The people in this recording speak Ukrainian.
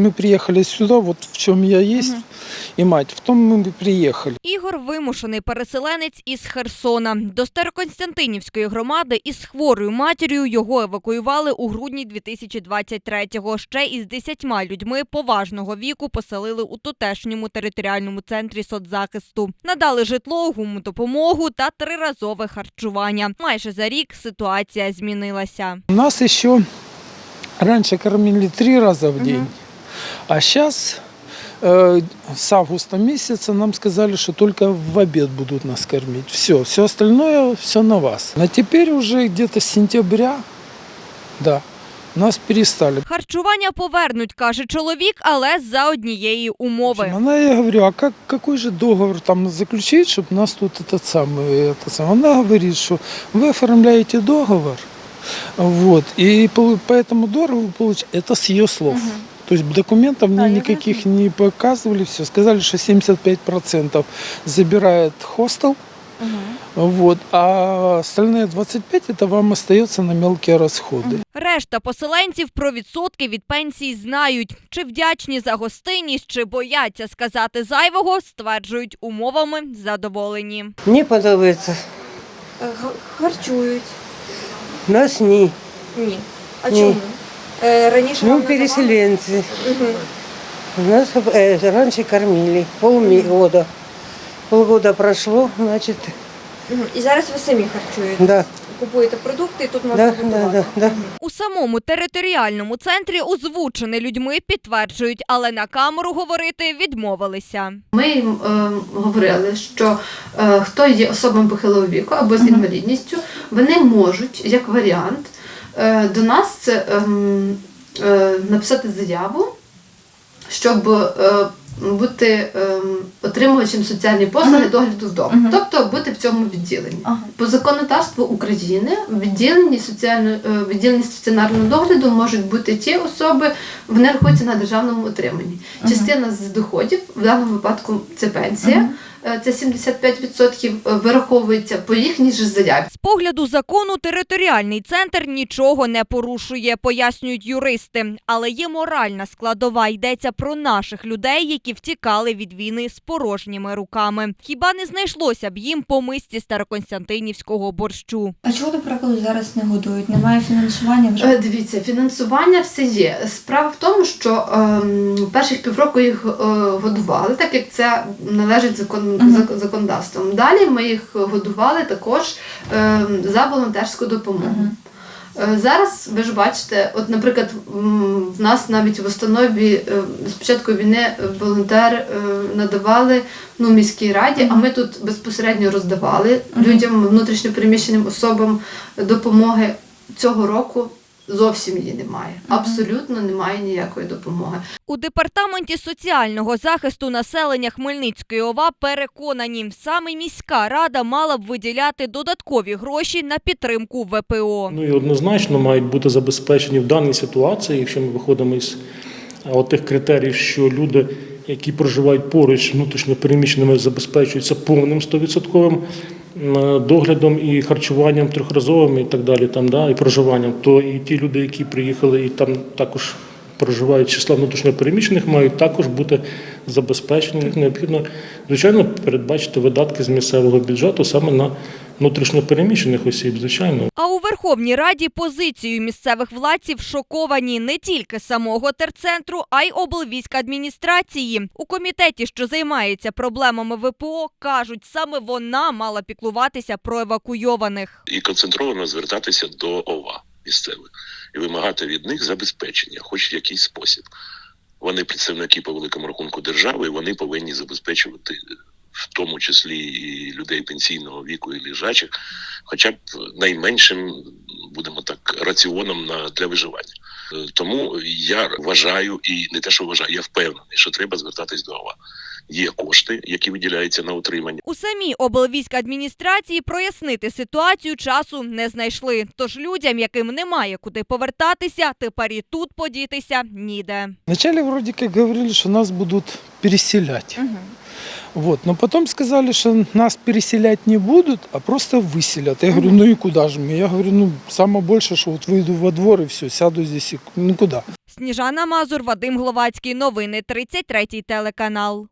Мы приехали сюда, вот в чем я есть и мать, в том мы приехали. Ігор вимушений переселенець із Херсона. До Староконстантинівської громади із хворою матір'ю його евакуювали у грудні 2023-го. Ще із десятьма людьми поважного віку поселили у тутешньому територіальному центрі соцзахисту. Надали житло, гумдопомогу та триразове харчування. Майже за рік ситуація змінилася. Нас еще раньше кормили три раза в день, а сейчас с августа месяца нам сказали, что только в обед будут нас кормить. Все, все остальное, все на вас. А теперь уже где-то с сентября, да, нас перестали. Харчування повернуть, каже чоловік, але за однієї умови. Она, я говорю, а как, какой же договор там заключить, чтобы нас тут этот самый, это самое? Она говорит, что вы оформляете договор, вот, и по, по этому договору вы получаете, это с ее слов. То есть документов мне никаких не показывали, все. Сказали, что 75% забирает хостел, вот, а остальные 25% это вам остается на мелкие расходы. Решта поселенців про відсотки від пенсій знають. Чи вдячні за гостинність, чи бояться сказати зайвого, стверджують умовами задоволені. Мені подобається. Харчують. Нас ні. Ні. А Ні. чому? Е, раніше Ми вам надавали? переселенці. Мгм. Нас э, раньше кормили полгода. Полгода прошло, значит, Мгм. І зараз ви самі харчуєте. да, Купуєте продукти і тут можна да, да, готувати. да, да. У самому територіальному центрі озвучене людьми підтверджують, але на камеру говорити відмовилися. Ми їм е, говорили, що е, хто є особами похилого віку або з інвалідністю, вони можуть, як варіант, е, до нас це, ем, е, написати заяву, щоб е, бути ем, отримувачем соціальної послуги догляду вдома, тобто бути в цьому відділенні. По законодавству України в відділенні соціальної е, відділенні стаціонарного догляду можуть бути ті особи, вони рахуються на державному утриманні. Частина з доходів, в даному випадку це пенсія, е, це 75% вираховується по їхній же заяві. З погляду закону територіальний центр нічого не порушує, пояснюють юристи. Але є моральна складова. Йдеться про наших людей, які втікали від війни з порожніми руками. Хіба не знайшлося б їм по мисці староконстантинівського борщу? А чого, до прикладу, зараз не годують? Немає фінансування вже? Е, Дивіться, фінансування все є. Справа в тому, що ем, перших півроку їх е, годували, так як це належить закон, зак- законодавством. Далі ми їх годували також ем, за волонтерську допомогу. Е, Зараз ви ж бачите, от, наприклад, в нас навіть в установі е, з початку війни е, волонтери е, надавали ну, міській раді, а ми тут безпосередньо роздавали людям, внутрішньопереміщеним особам допомоги цього року. Зовсім її немає. Абсолютно немає ніякої допомоги. У департаменті соціального захисту населення Хмельницької ОВА переконані, саме міська рада мала б виділяти додаткові гроші на підтримку ВПО. Ну і однозначно мають бути забезпечені в даній ситуації, якщо ми виходимо із тих критеріїв, що люди, які проживають поруч з внутрішньо переміщеними, забезпечуються повним 100% м, доглядом і харчуванням трьохразовим і так далі, там, да, і проживанням, то і ті люди, які приїхали і там також проживають числа внутрішньо переміщених, мають також бути забезпечені. Необхідно, звичайно, передбачити видатки з місцевого бюджету саме на внутрішньо переміщених осіб, звичайно. А у Верховній Раді позицією місцевих владців шоковані не тільки самого терцентру, а й облвійськадміністрації. У комітеті, що займається проблемами ВПО, кажуть, саме вона мала піклуватися про евакуйованих. і концентровано звертатися до ОВА місцевих і вимагати від них забезпечення, хоч в якийсь спосіб. Вони представники по великому рахунку держави, і вони повинні забезпечувати в тому числі і людей пенсійного віку і лежачих, хоча б найменшим, будемо так, раціоном на для виживання. Е, Тому я вважаю, і не те, що вважаю, я впевнений, що треба звертатись до ОВА. Є кошти, які виділяються на утримання. У самій облвійськадміністрації прояснити ситуацію часу не знайшли. Тож людям, яким немає куди повертатися, тепер і тут подітися ніде. Вначале вроде как говорили, что нас будут переселять. Вот. Но потом сказали, что нас переселять не будут, а просто выселят. Я говорю, ну и куда же мне? Я говорю, ну самое больше, что вот выйду во двор и все, сяду здесь и ну куда? Сніжана Мазур, Вадим Гловацький. Новини 33 телеканал.